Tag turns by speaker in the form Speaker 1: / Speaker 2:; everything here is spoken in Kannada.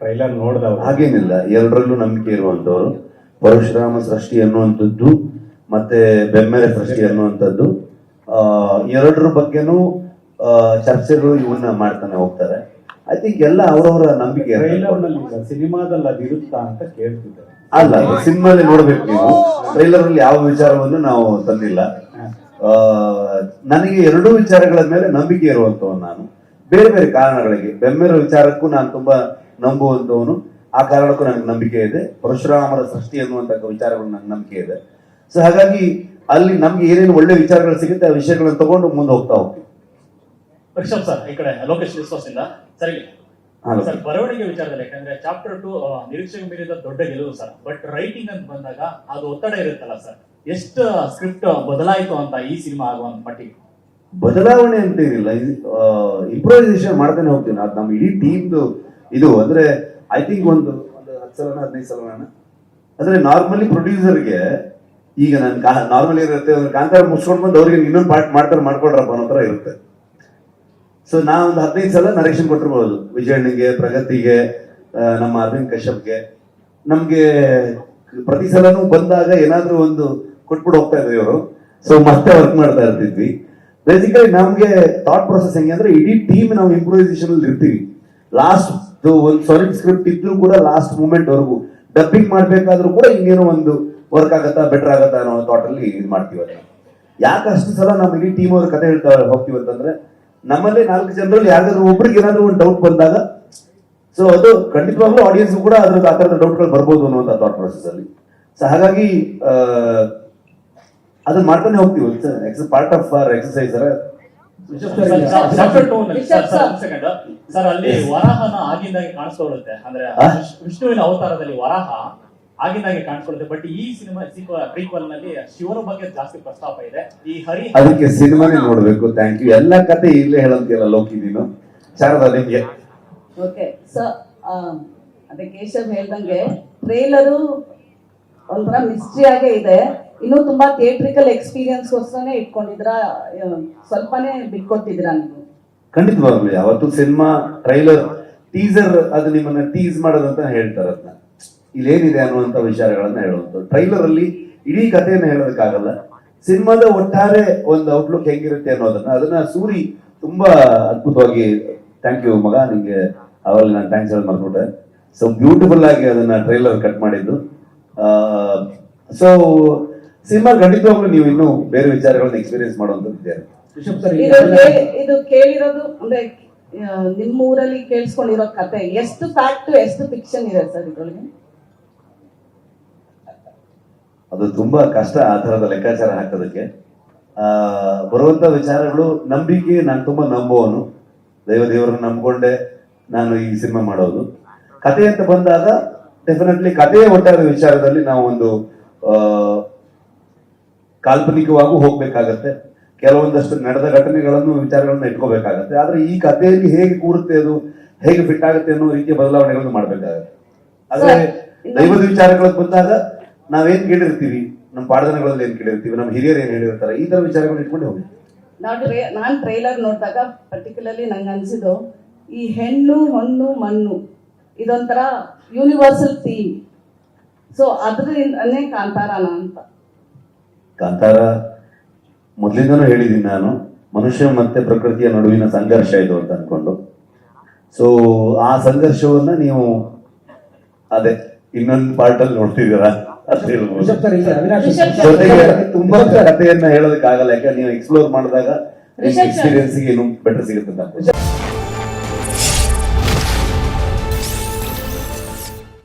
Speaker 1: ಟ್ರೈಲರ್ ನೋಡ್ದವ್ರು
Speaker 2: ಹಾಗೇನಿಲ್ಲ ಎಲ್ಲರಲ್ಲೂ ನಂಬಿಕೆ ಇರುವಂತವರು ಪರಶುರಾಮ ಸೃಷ್ಟಿ ಅನ್ನುವಂಥದ್ದು ಮತ್ತೆ ಬೆಮ್ಮೆರೆ ಸೃಷ್ಟಿ ಅನ್ನುವಂಥದ್ದು. ಆ, ಎರಡರ ಬಗ್ಗೆನೂ ಚರ್ಚೆಗಳು ಇವನ್ನ ಮಾಡ್ತಾನೆ ಹೋಗ್ತಾರೆ. ಐ ಥಿಂಕ್ ಎಲ್ಲ ಅವರವರ ನಂಬಿಕೆ
Speaker 1: ಸಿನಿಮಾದಲ್ಲಿ ಅದು ಇರುತ್ತಾ ಅಂತ ಕೇಳ್ತಿದ್ದಾರೆ.
Speaker 2: ಅಲ್ಲ ಸಿನಿಮಾದಲ್ಲಿ ನೋಡ್ಬೇಕು ನೀವು. ಟ್ರೈಲರ್ ಅಲ್ಲಿ ಯಾವ ವಿಚಾರವನ್ನು ನಾವು ತಂದಿಲ್ಲ. ಆ, ನನಗೆ ಎರಡೂ ವಿಚಾರಗಳ ಮೇಲೆ ನಂಬಿಕೆ ಇರುವಂತವ್ ನಾನು. ಬೇರೆ ಬೇರೆ ಕಾರಣಗಳಿಗೆ ಬೆಮ್ಮೆರ ವಿಚಾರಕ್ಕೂ ನಾನು ತುಂಬಾ ನಂಬುವಂತವನು. ಆ ಕಾರಣಕ್ಕೂ ನನಗೆ ನಂಬಿಕೆ ಇದೆ. ಪರಶುರಾಮರ ಸೃಷ್ಟಿ ಅನ್ನುವಂಥ ವಿಚಾರಗಳು ನನಗೆ ನಂಬಿಕೆ ಇದೆ. ಸೊ ಹಾಗಾಗಿ ಅಲ್ಲಿ ನಮ್ಗೆ ಏನೇನು ಒಳ್ಳೆ ವಿಚಾರಗಳು ಸಿಗುತ್ತೆ ಆ ವಿಷಯಗಳನ್ನು ತಗೊಂಡು ಮುಂದೆ ಹೋಗ್ತಾ ಹೋಗ್ತೀವಿ.
Speaker 3: ರಿಷಬ್ ಸರ್ ಈ ಕಡೆ ಲೋಕೇಶ್ ಇಂದ ಸರಿ ಸರ್ ಬರವಣಿಗೆ ವಿಚಾರದಲ್ಲಿ ಯಾಕಂದ್ರೆ ಚಾಪ್ಟರ್ ಟು ನಿರೀಕ್ಷೆಗೆ ಮೀರಿದ ದೊಡ್ಡ ಗೆಲುವು ಸರ್. ಬಟ್ ರೈಟಿಂಗ್ ಅಂತ ಬಂದಾಗ ಅದು ಒತ್ತಡ ಇರುತ್ತಲ್ಲ ಸರ್. ಎಷ್ಟು ಸ್ಕ್ರಿಪ್ಟ್ ಬದಲಾಯಿತು ಅಂತ ಈ ಸಿನಿಮಾ ಆಗುವಂತ ಮಟ್ಟಿಗೆ?
Speaker 2: ಬದಲಾವಣೆ ಅಂತ ಏನಿಲ್ಲ ಇಂಪ್ರೂವೈಸೇಷನ್ ಮಾಡ್ತಾನೆ ಹೋಗ್ತೀನಿ. ಅದು ನಮ್ಮ ಇಡೀ ಟೀಮ್ದು ಇದು ಅಂದ್ರೆ ಐ ತಿಂಕ್ ಒಂದು ಒಂದು ಹತ್ತು ಸಲನ, ಹದಿನೈದು ಸಲನ. ಅಂದ್ರೆ ನಾರ್ಮಲಿ ಪ್ರೊಡ್ಯೂಸರ್ಗೆ ಈಗ ನಾನು ನಾರ್ಮಲಿ ಇರುತ್ತೆ ಕಾಂತಾರ ಮುಗಿಸ್ಕೊಂಡು ಬಂದು ಅವ್ರಿಗೆ ಇನ್ನೊಂದು ಪಾರ್ಟ್ ಮಾಡ್ತಾರೆ ಮಾಡ್ಕೊಡ್ರಪ್ಪ ಅನ್ನೋ ಥರ ಇರುತ್ತೆ. ಸೊ ನಾ ಒಂದು ಹದಿನೈದು ಸಲ ನರೇಶನ್ ಕೊಟ್ಟಿರ್ಬೋದು. ವಿಜಯಣ್ಣಿಗೆ, ಪ್ರಗತಿಗೆ ನಮ್ಮ ಅರವಿಂದ್ ಕಶ್ಯಪ್ಗೆ. ನಮ್ಗೆ ಪ್ರತಿ ಸಲನೂ ಬಂದಾಗ ಏನಾದ್ರೂ ಒಂದು ಕೊಟ್ಬಿಟ್ಟು ಹೋಗ್ತಾ ಇದ್ವಿ ಇವರು. ಸೊ ಮತ್ತೆ ವರ್ಕ್ ಮಾಡ್ತಾ ಇರ್ತಿದ್ವಿ. ಬೇಸಿಕಲಿ ನಮಗೆ ಥಾಟ್ ಪ್ರೊಸೆಸ್ ಹೆಂಗೆ ಅಂದ್ರೆ ಇಡೀ ಟೀಮ್ ನಾವು ಇಂಪ್ರೂವೈಸೇಷನ್ ಇರ್ತೀವಿ. ಲಾಸ್ಟ್ ಒಂದು ಸಾಲಿಡ್ ಸ್ಕ್ರಿಪ್ಟ್ ಇದ್ರೂ ಕೂಡ ಲಾಸ್ಟ್ ಮೂಮೆಂಟ್ ವರೆಗೂ. ಡಬ್ಬಿಂಗ್ ಮಾಡ್ಬೇಕಾದ್ರೂ ಕೂಡ ಇನ್ನೇನೋ ಒಂದು ವರ್ಕ್ ಆಗತ್ತಾ ಬೆಟರ್ ಆಗತ್ತಾ ಅನ್ನೋ ಥಾಟ್ ಇದು ಮಾಡ್ತೀವಿ ಅದನ್ನ. ಯಾಕೆ ಅಷ್ಟು ಸಲ ನಮ್ಮ ಇಡೀ ಟೀಮ್ ಅವ್ರ ಕತೆ ಹೇಳ್ತಾ ಹೋಗ್ತೀವಿ ಅಂತಂದ್ರೆ, ನಮ್ಮಲ್ಲಿ ನಾಲ್ಕು ಜನರಲ್ಲಿ ಯಾರಾದ್ರೂ ಒಬ್ರಿಗೆ ಏನಾದ್ರು ಒಂದು ಡೌಟ್ ಬಂದಾಗ ಸೊ ಅದು ಖಂಡಿತವಾಗ್ಲೂ ಆಡಿಯನ್ಸ್ ಕೂಡ ಅದ್ರದ್ದು ಆ ಥರದ ಡೌಟ್ಗಳು ಬರ್ಬೋದು ಅನ್ನುವಂಥ ಥಾಟ್ ಪ್ರೊಸೆಸ್ ಅಲ್ಲಿ. ಸೊ ಹಾಗಾಗಿ ಅದನ್ನ ಮಾಡ್ತಾನೆ ಹೋಗ್ತೀವಿ part of our exercise
Speaker 4: sir.
Speaker 3: ಅಲ್ಲಿ ವರಾಹನ ಆಗಿಂದಾಗೆ ಕಾಣಿಸ್ಕೊಳ್ಳುತ್ತೆ. ಅಂದ್ರೆ ವಿಷ್ಣುವಿನ ಅವತಾರದಲ್ಲಿ ವರಾಹ ಆಗಿಂದಾಗೆ ಕಾಣಿಸ್ಕೊಳ್ಳುತ್ತೆ. ಬಟ್ ಈ ಸಿನಿಮಾ ಪ್ರೀಕ್ವಲ್ನಲ್ಲಿ ಶಿವನ ಬಗ್ಗೆ ಜಾಸ್ತಿ ಪ್ರಸ್ತಾಪ ಇದೆ. ಈ ಹರಿ
Speaker 2: ಅದಕ್ಕೆ ಸಿನಿಮಾನೇ ನೋಡ್ಬೇಕು. ಥ್ಯಾಂಕ್ ಯು ಎಲ್ಲ ಕತೆ ಇಲ್ಲೇ ಹೇಳಂತಿಲ್ಲ ಲೋಕಿ ನೀನು. ಶಾರದಾ ನಿಮ್ಗೆ?
Speaker 4: ಓಕೆ ಸೊ ಅದೇ ಕೇಶವ್ ಹೇಳ್ದಂಗೆ ಟ್ರೇಲರು ಒಂಥರ ಮಿಸ್ಟ್ರಿ ಆಗೇ ಇದೆ. ಇನ್ನು ತುಂಬಾ ಥಿಯೇಟ್ರಿಕಲ್ ಎಕ್ಸ್ಪೀರಿಯನ್ಸ್ ಗೋಸ್ಕರನೇ ಇಟ್ಕೊಂಡಿದ್ರ? ಸ್ವಲ್ಪನೇ ಬಿಟ್ಕೊಟ್ಟಿದ್ರ ನೀವು?
Speaker 2: ಖಂಡಿತವಾಗ್ಲು, ಯಾವತ್ತು ಸಿನಿಮಾ ಟ್ರೈಲರ್ ಟೀಸರ್ ಅದು ನಿಮ್ಮನ್ನ ಟೀಸ್ ಮಾಡೋದಂತ ಹೇಳ್ತಾರೆ ಅದನ್ನ. ಇಲ್ಲೇನಿದೆ ಅನ್ನುವಂತ ವಿಚಾರಗಳನ್ನ ಹೇಳುವಂತ ಟ್ರೈಲರ್ ಅಲ್ಲಿ ಇಡೀ ಕಥೆಯನ್ನು ಹೇಳೋದಕ್ಕಾಗಲ್ಲ. ಸಿನಿಮಾದ ಒಟ್ಟಾರೆ ಒಂದು ಔಟ್ಲುಕ್ ಹೆಂಗಿರುತ್ತೆ ಅನ್ನೋದನ್ನ ಅದನ್ನ ಸೂರಿ ತುಂಬಾ ಅದ್ಭುತವಾಗಿ ಥ್ಯಾಂಕ್ ಯು ಮಗ, ನಿಮಗೆ ಅವಾಗ ನಾನು ಥ್ಯಾಂಕ್ಸ್ ಹೇಳಿ ಮಾಡ್ಬಿಟ್ಟೆ ಸೊ ಬ್ಯೂಟಿಫುಲ್ ಆಗಿ ಅದನ್ನ ಟ್ರೈಲರ್ ಕಟ್ ಮಾಡಿದ್ದು. ಸೊ ಸಿನಿಮಾ ಖಂಡಿತವಾಗ್ಲೂ ನೀವು ಇನ್ನು ಬೇರೆ ವಿಚಾರಗಳನ್ನ ಎಕ್ಸ್ಪೀರಿಯನ್ಸ್ ಮಾಡುವಂತದ್ದು ಇದೆ
Speaker 4: ಕೇಳಿರೋದು ಅಂದ್ರೆ ನಿಮ್ಮ ಊರಲ್ಲಿ ಕೇಳಿಸ್ಕೊಂಡಿರೋ ಕತೆ ಎಷ್ಟು ಫ್ಯಾಕ್ಟ್ ಎಷ್ಟು ಫಿಕ್ಷನ್ ಇದೆ ಸರ್ ಇದ್ರೊಳಗೆ?
Speaker 2: ಅದು ತುಂಬಾ ಕಷ್ಟ ಆ ತರದ ಲೆಕ್ಕಾಚಾರ ಹಾಕೋದಕ್ಕೆ. ಆ ಬರುವಂತ ವಿಚಾರಗಳು ನಂಬಿಕೆ ನಾನು ತುಂಬಾ ನಂಬುವನು ದೈವ ದೇವರನ್ನ ನಂಬಿಕೊಂಡೆ ನಾನು ಈ ಸಿನಿಮಾ ಮಾಡೋದು. ಕತೆ ಅಂತ ಬಂದಾಗ ಡೆಫಿನೆಟ್ಲಿ ಕಥೆಯ ಒಟ್ಟಾರೆ ವಿಚಾರದಲ್ಲಿ ನಾವು ಒಂದು ಆ, ಕಾಲ್ಪನಿಕವಾಗೂ ಹೋಗ್ಬೇಕಾಗತ್ತೆ. ಕೆಲವೊಂದಷ್ಟು ನಡೆದ ಘಟನೆಗಳನ್ನು ವಿಚಾರಗಳನ್ನು ಇಟ್ಕೋಬೇಕಾಗತ್ತೆ. ಆದ್ರೆ ಈ ಕಥೆಯಲ್ಲಿ ಹೇಗೆ ಕೂರುತ್ತೆ ಅದು ಹೇಗೆ ಫಿಟ್ ಆಗುತ್ತೆ ಅನ್ನೋ ರೀತಿಯ ಬದಲಾವಣೆಗಳನ್ನು ಮಾಡ್ಬೇಕಾಗತ್ತೆ. ಆದ್ರೆ ದೈವದ ವಿಚಾರಗಳಿಗೆ ಬಂದಾಗ ನಾವೇನ್ ಕೇಳಿರ್ತೀವಿ? ನಮ್ಮ ಪಾಡದನಗಳಲ್ಲಿ ಏನ್ ಕೇಳಿರ್ತೀವಿ? ನಮ್ಮ ಹಿರಿಯರು ಏನ್ ಹೇಳಿರ್ತಾರೆ? ಈ ತರ ವಿಚಾರಗಳನ್ನ ಇಟ್ಕೊಂಡು ಹೋಗಿ
Speaker 4: ನಾನು ಟ್ರೇ ನಾನು ಟ್ರೈಲರ್ ನೋಡಿದಾಗ ಪರ್ಟಿಕ್ಯುಲರ್ಲಿ ನಂಗೆ ಅನಿಸಿದ್ದು ಈ ಹೆಣ್ಣು ಹೊಣ್ಣು ಮಣ್ಣು ಇದೊಂಥರ ಯೂನಿವರ್ಸಲ್ ಥೀಮ್ ಸೊ ಅದರಿಂದನೇ ಕಾಂತಾರಾನ ಅಂತ.
Speaker 2: ಕಾಂತಾರ ಮೊದಲಿಂದನೂ ಹೇಳಿದ್ದೀನಿ ನಾನು ಮನುಷ್ಯ ಮತ್ತೆ ಪ್ರಕೃತಿಯ ನಡುವಿನ ಸಂಘರ್ಷ ಇದು ಅಂತ ಅನ್ಕೊಂಡು ಸೊ ಆ ಸಂಘರ್ಷವನ್ನ ನೀವು ಅದೇ ಇನ್ನೊಂದು ಪಾರ್ಟ್ ಅಲ್ಲಿ ನೋಡ್ತಿದ್ದೀರಾ. ಜೊತೆಗೆ ತುಂಬಾ ಕಥೆಯನ್ನ ಹೇಳೋದಕ್ಕಾಗಲ್ಲ ಯಾಕಂದ್ರೆ ನೀವು ಎಕ್ಸ್ಪ್ಲೋರ್ ಮಾಡಿದಾಗ. ಎಕ್ಸ್ಪೀರಿಯನ್ಸ್ ಇನ್ನು ಬೆಟರ್ ಸಿಗುತ್ತೆ ಅಂತ ಅನ್ಕೊಂಡು.